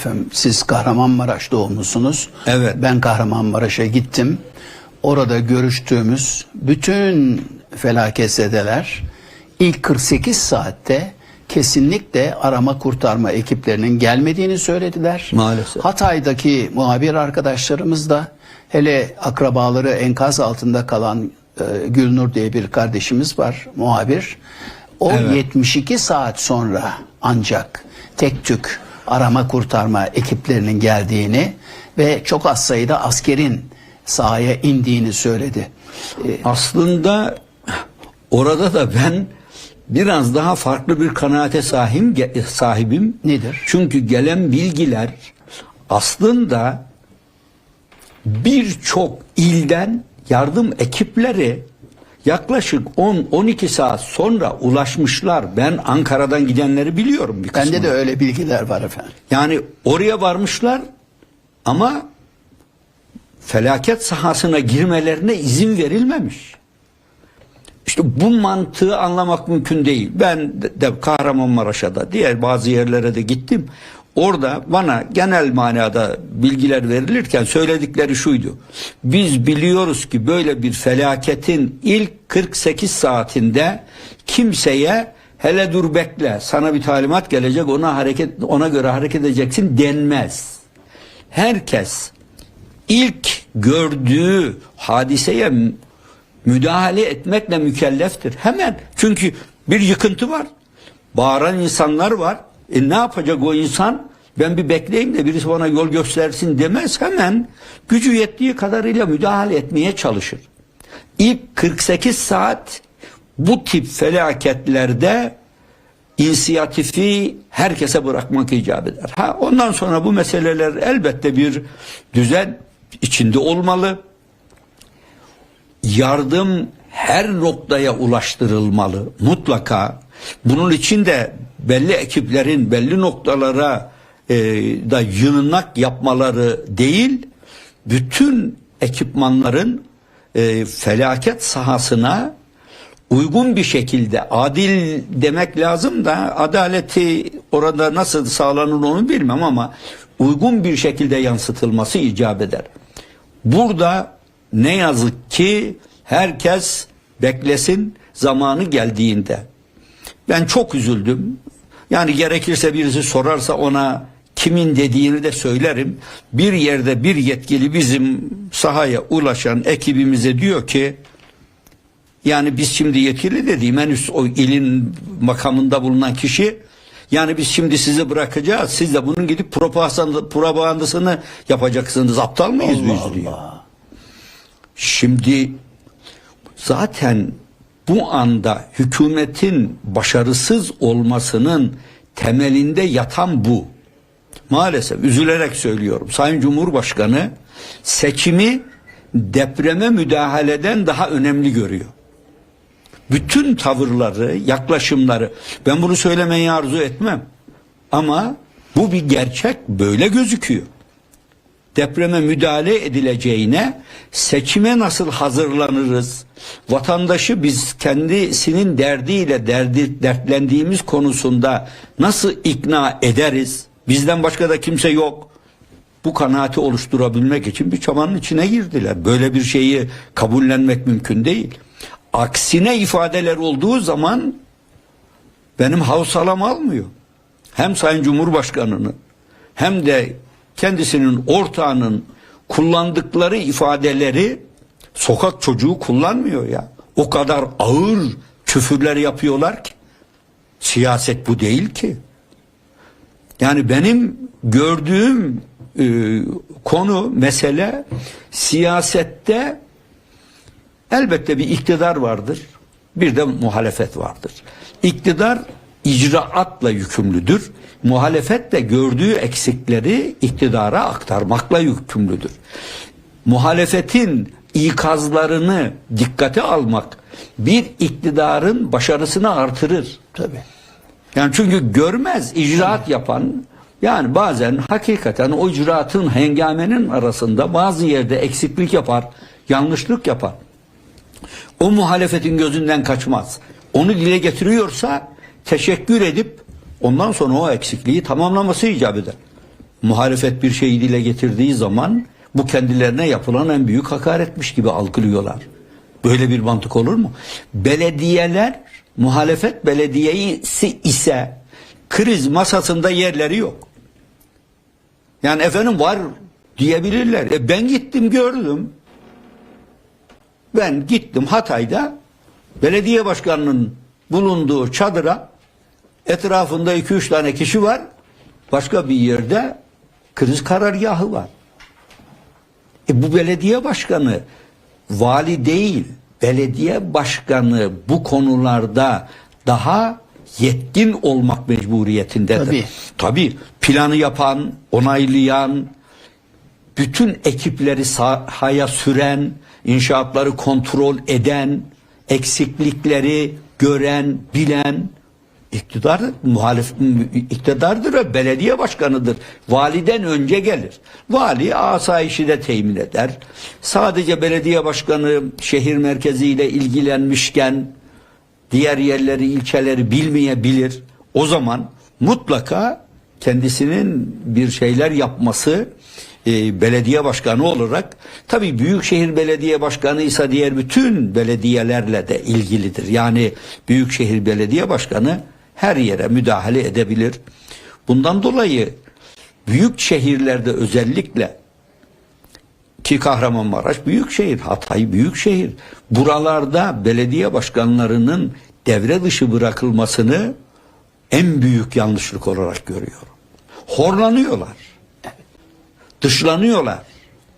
Efendim, siz Kahramanmaraş doğumlusunuz. Evet. Ben Kahramanmaraş'a gittim. Orada görüştüğümüz bütün felaketzedeler ilk 48 saatte kesinlikle arama kurtarma ekiplerinin gelmediğini söylediler. Maalesef. Hatay'daki muhabir arkadaşlarımız da hele akrabaları enkaz altında kalan e, Gülnur diye bir kardeşimiz var muhabir. O Evet. 72 saat sonra ancak tek tük arama kurtarma ekiplerinin geldiğini ve çok az sayıda askerin sahaya indiğini söyledi. E, Aslında orada da ben biraz daha farklı bir kanaate sahibim, sahibim. Nedir? Çünkü gelen bilgiler aslında birçok ilden yardım ekipleri yaklaşık 10-12 saat sonra ulaşmışlar. Ben Ankara'dan gidenleri biliyorum bir Bende kısmını. de öyle bilgiler var efendim. Yani oraya varmışlar ama felaket sahasına girmelerine izin verilmemiş. İşte bu mantığı anlamak mümkün değil. Ben de Kahramanmaraş'a da diğer bazı yerlere de gittim. Orada bana genel manada bilgiler verilirken söyledikleri şuydu. Biz biliyoruz ki böyle bir felaketin ilk 48 saatinde kimseye hele dur bekle sana bir talimat gelecek ona hareket ona göre hareket edeceksin denmez. Herkes ilk gördüğü hadiseye mü- müdahale etmekle mükelleftir. Hemen çünkü bir yıkıntı var. Bağıran insanlar var. E ne yapacak o insan? Ben bir bekleyeyim de birisi bana yol göstersin demez. Hemen gücü yettiği kadarıyla müdahale etmeye çalışır. İlk 48 saat bu tip felaketlerde inisiyatifi herkese bırakmak icap eder. Ha, ondan sonra bu meseleler elbette bir düzen içinde olmalı. Yardım her noktaya ulaştırılmalı mutlaka. Bunun için de belli ekiplerin belli noktalara e, da yığınak yapmaları değil, bütün ekipmanların e, felaket sahasına uygun bir şekilde adil demek lazım da adaleti orada nasıl sağlanır onu bilmem ama uygun bir şekilde yansıtılması icap eder. Burada ne yazık ki herkes beklesin zamanı geldiğinde. Ben çok üzüldüm. Yani gerekirse birisi sorarsa ona kimin dediğini de söylerim. Bir yerde bir yetkili bizim sahaya ulaşan ekibimize diyor ki yani biz şimdi yetkili dediğim en üst o ilin makamında bulunan kişi yani biz şimdi sizi bırakacağız. Siz de bunun gidip propaganda, propagandasını yapacaksınız. Aptal mıyız biz diyor. Şimdi zaten bu anda hükümetin başarısız olmasının temelinde yatan bu. Maalesef üzülerek söylüyorum. Sayın Cumhurbaşkanı seçimi depreme müdahaleden daha önemli görüyor. Bütün tavırları, yaklaşımları ben bunu söylemeyi arzu etmem. Ama bu bir gerçek böyle gözüküyor depreme müdahale edileceğine seçime nasıl hazırlanırız? Vatandaşı biz kendisinin derdiyle derdi, dertlendiğimiz konusunda nasıl ikna ederiz? Bizden başka da kimse yok. Bu kanaati oluşturabilmek için bir çabanın içine girdiler. Böyle bir şeyi kabullenmek mümkün değil. Aksine ifadeler olduğu zaman benim havsalam almıyor. Hem Sayın Cumhurbaşkanı'nın hem de kendisinin ortağının kullandıkları ifadeleri sokak çocuğu kullanmıyor ya. O kadar ağır küfürler yapıyorlar ki. Siyaset bu değil ki. Yani benim gördüğüm e, konu mesele siyasette elbette bir iktidar vardır. Bir de muhalefet vardır. İktidar icraatla yükümlüdür. Muhalefet de gördüğü eksikleri iktidara aktarmakla yükümlüdür. Muhalefetin ikazlarını dikkate almak bir iktidarın başarısını artırır. Tabii. Yani çünkü görmez icraat yapan yani bazen hakikaten o icraatın hengamenin arasında bazı yerde eksiklik yapar, yanlışlık yapar. O muhalefetin gözünden kaçmaz. Onu dile getiriyorsa teşekkür edip ondan sonra o eksikliği tamamlaması icap eder. muhalefet bir şeyi dile getirdiği zaman bu kendilerine yapılan en büyük hakaretmiş gibi algılıyorlar. Böyle bir mantık olur mu? Belediyeler, muhalefet belediyesi ise kriz masasında yerleri yok. Yani efendim var diyebilirler. E ben gittim gördüm. Ben gittim Hatay'da belediye başkanının bulunduğu çadıra etrafında 2-3 tane kişi var. Başka bir yerde kriz karargahı var. E bu belediye başkanı vali değil, belediye başkanı bu konularda daha yetkin olmak mecburiyetindedir. Tabii. Tabii planı yapan, onaylayan, bütün ekipleri sahaya süren, inşaatları kontrol eden, eksiklikleri gören, bilen iktidar muhalif iktidardır ve belediye başkanıdır. Validen önce gelir. Vali asayişi de temin eder. Sadece belediye başkanı şehir merkeziyle ilgilenmişken diğer yerleri, ilçeleri bilmeyebilir. O zaman mutlaka kendisinin bir şeyler yapması e, belediye başkanı olarak tabii büyükşehir belediye başkanı ise diğer bütün belediyelerle de ilgilidir. Yani büyükşehir belediye başkanı her yere müdahale edebilir. Bundan dolayı büyük şehirlerde özellikle ki Kahramanmaraş büyük şehir, Hatay büyük şehir. Buralarda belediye başkanlarının devre dışı bırakılmasını en büyük yanlışlık olarak görüyorum. Horlanıyorlar. Dışlanıyorlar.